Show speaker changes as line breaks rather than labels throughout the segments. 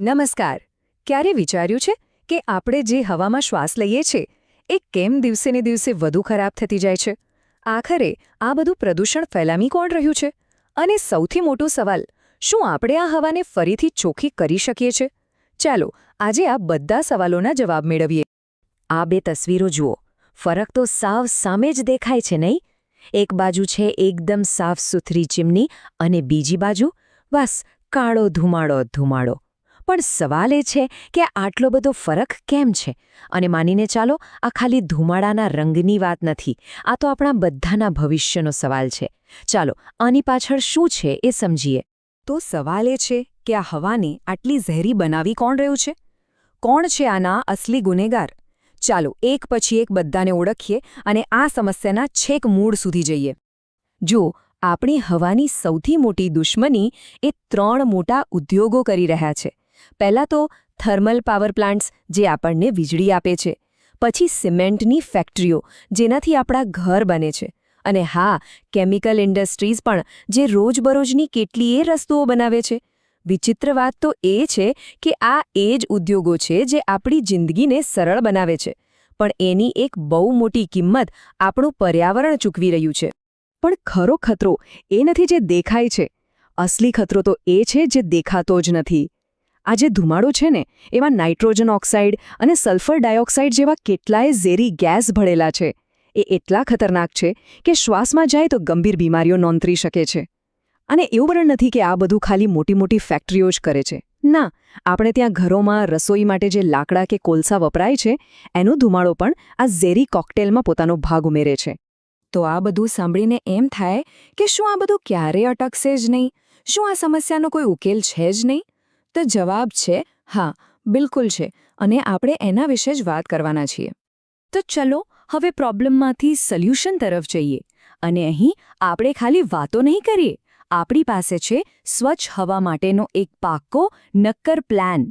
નમસ્કાર. ક્યારે વિચાર્યું છે કે આપણે જે હવામાં શ્વાસ લઈએ છીએ એ કેમ દિવસેને દિવસે વધુ ખરાબ થતી જાય છે? આખરે આ બધું પ્રદૂષણ ફેલામી કોણ રહ્યું છે? અને સૌથી મોટો સવાલ, શું આપણે આ હવાને ફરીથી ચોખ્ખી કરી શકીએ છીએ ચાલો, આજે આ બધા સવાલોના જવાબ મેળવીએ.
આ બે તસવીરો જુઓ. ફરક તો સાવ સામે જ દેખાય છે, નહીં? એક બાજુ છે એકદમ સાફ સુથરી ચીમની અને બીજી બાજુ બસ કાળો ધુમાડો ધુમાડો. પણ સવાલ એ છે કે આટલો બધો ફરક કેમ છે? અને માનીને ચાલો, આ ખાલી ધુમાડાના રંગની વાત નથી, આ તો આપણા બધાના ભવિષ્યનો સવાલ છે. ચાલો, આની પાછળ શું છે એ સમજીએ.
તો સવાલ એ છે કે આ હવાને આટલી ઝેરી બનાવી કોણ રહ્યું છે? કોણ છે આના અસલી ગુનેગાર? ચાલો, એક પછી એક બધાને ઓળખીએ અને આ સમસ્યાના છેક મૂળ સુધી જઈએ. જો આપણી હવાની સૌથી મોટી દુશ્મની એ ત્રણ મોટા ઉદ્યોગો કરી રહ્યા છે. પહેલાં તો થર્મલ પાવર પ્લાન્ટ્સ જે આપણને વીજળી આપે છે, પછી સિમેન્ટની ફેક્ટરીઓ જેનાથી આપણા ઘર બને છે, અને હા, કેમિકલ ઇન્ડસ્ટ્રીઝ પણ જે રોજબરોજની કેટલીય રસ્તુઓ બનાવે છે. વિચિત્ર વાત તો એ છે કે આ એ જ ઉદ્યોગો છે જે આપણી જિંદગીને સરળ બનાવે છે, પણ એની એક બહુ મોટી કિંમત આપણું પર્યાવરણ ચૂકવી રહ્યું છે. પણ ખરો ખતરો એ નથી જે દેખાય છે. અસલી ખતરો તો એ છે જે દેખાતો જ નથી. આ જે ધુમાડો છે ને એમાં નાઇટ્રોજન ઓક્સાઇડ અને સલ્ફર ડાયોક્સાઇડ જેવા કેટલાય ઝેરી ગેસ ભળેલા છે. એ એટલા ખતરનાક છે કે શ્વાસમાં જાય તો ગંભીર બીમારીઓ નોંધરી શકે છે. અને એવું પણ નથી કે આ બધું ખાલી મોટી મોટી ફેક્ટરીઓ જ કરે છે. ના, આપણે ત્યાં ઘરોમાં, રસોઈ માટે જે લાકડા કે કોલસા વપરાય છે, એનો ધુમાડો પણ આ ઝેરી કોકટેલમાં પોતાનો ભાગ ઉમેરે છે. તો આ બધું સાંભળીને એમ થાય કે શું આ બધું ક્યારે અટકશે જ નહીં? શું આ સમસ્યાનો કોઈ ઉકેલ છે જ નહીં? તો જવાબ છે, હા, બિલકુલ છે, અને આપણે એના વિશે જ વાત કરવાના છીએ. તો ચલો, હવે પ્રોબ્લેમમાંથી સોલ્યુશન તરફ જઈએ, અને અહીં આપણે ખાલી વાતો નહીં કરીએ. આપણી પાસે છે સ્વચ્છ હવા માટેનો એક પાક્કો, નક્કર પ્લાન.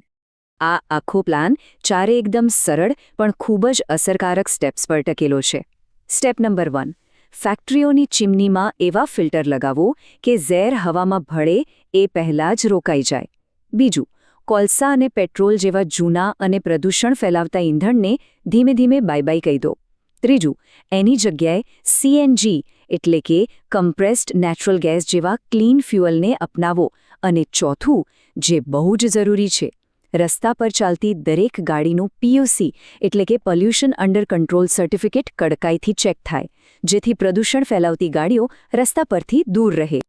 આ આખો પ્લાન ચારે એકદમ સરળ પણ ખૂબ જ અસરકારક સ્ટેપ્સ પર ટકેલો છે. સ્ટેપ નંબર વન, ફેક્ટરીઓની ચીમનીમાં એવા ફિલ્ટર લગાવો કે ઝેર હવામાં ભળે એ પહેલાં જ રોકાઈ જાય. બીજું, કોલસા અને પેટ્રોલ જેવા જૂના અને પ્રદૂષણ ફેલાવતા ઈંધણને ધીમે ધીમે બાય બાય કહી દો. ત્રીજું, એની જગ્યાએ સીએનજી એટલે કે કમ્પ્રેસ્ડ નેચરલ ગેસ જેવા ક્લીન ફ્યુઅલને અપનાવો. અને ચોથું, જે બહુ જ જરૂરી છે, રસ્તા પર ચાલતી દરેક ગાડીનું પીયુસી એટલે કે પોલ્યુશન અંડર કંટ્રોલ સર્ટિફિકેટ કડકાઈથી ચેક થાય, જેથી પ્રદૂષણ ફેલાવતી ગાડીઓ રસ્તા પરથી દૂર રહે.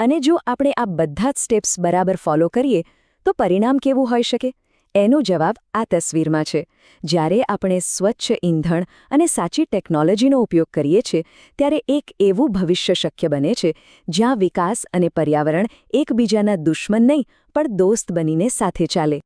અને જો આપણે આ બધા જ સ્ટેપ્સ બરાબર ફોલો કરીએ તો પરિણામ કેવું હોઈ શકે? એનો જવાબ આ તસવીરમાં છે. જ્યારે આપણે સ્વચ્છ ઈંધણ અને સાચી ટેકનોલોજીનો ઉપયોગ કરીએ છીએ, ત્યારે એક એવું ભવિષ્ય શક્ય બને છે, જ્યાં વિકાસ અને પર્યાવરણ એકબીજાના દુશ્મન નહીં, પણ દોસ્ત બનીને સાથે ચાલે.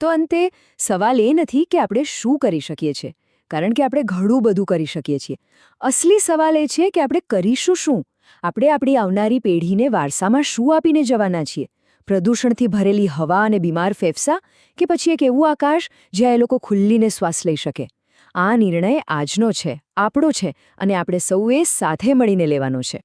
તો અંતે, સવાલ એ નથી કે આપણે શું કરી શકીએ છીએ, કારણ કે આપણે ઘણું બધું કરી શકીએ છીએ. અસલી સવાલ એ છે કે આપણે કરીશું શું? આપણે આપણી આવનારી પેઢીને વારસામાં શું આપીને જવાના છીએ? પ્રદૂષણથી ભરેલી હવા અને બીમાર ફેફસા કે પછી એક એવું આકાશ જ્યાં એ લોકો ખુલ્લીને શ્વાસ લઈ શકે. આ નિર્ણય આજનો છે, આપણો છે અને આપણે સૌએ સાથે મળીને લેવાનો છે.